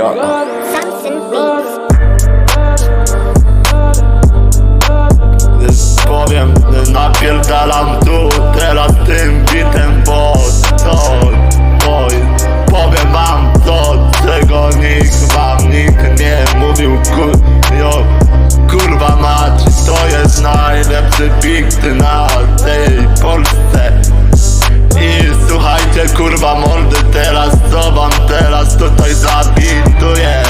Ja. Kurwa mordy teraz, co wam teraz tutaj zabituję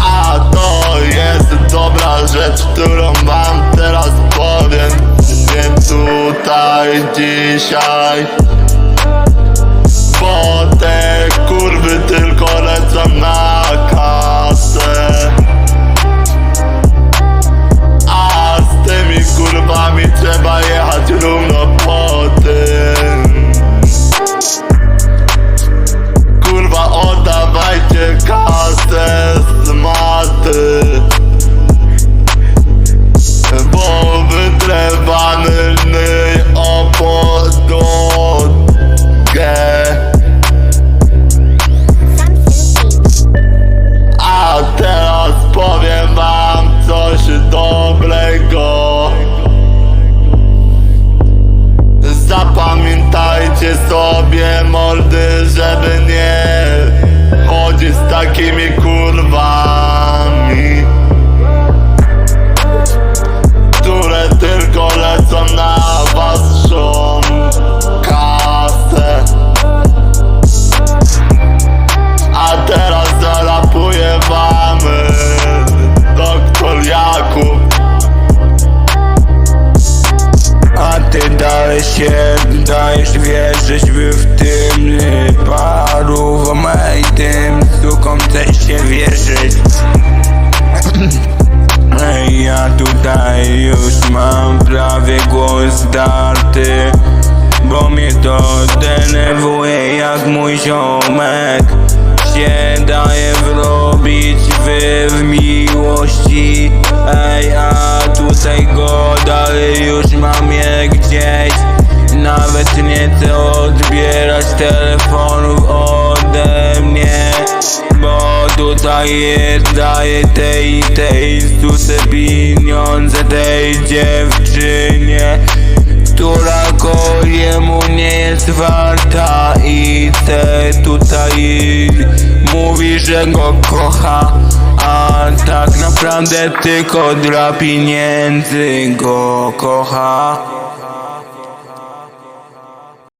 A to jest dobra rzecz, którą wam teraz powiem Nie tutaj dzisiaj się dajesz wierzyć by w tym paru wamej tym sukom chcesz się wierzyć. Ja tutaj już mam prawie głos zdarty Bo mnie to denerwuje jak mój ziomek Się daje wrobić wy w miłości. Ej, a tutaj go dalej chcę odbierać telefonów ode mnie Bo tutaj daję tej, tej suce pieniądze tej dziewczynie która go jemu nie jest warta i te tutaj mówi, że go kocha a tak naprawdę tylko dla pieniędzy go kocha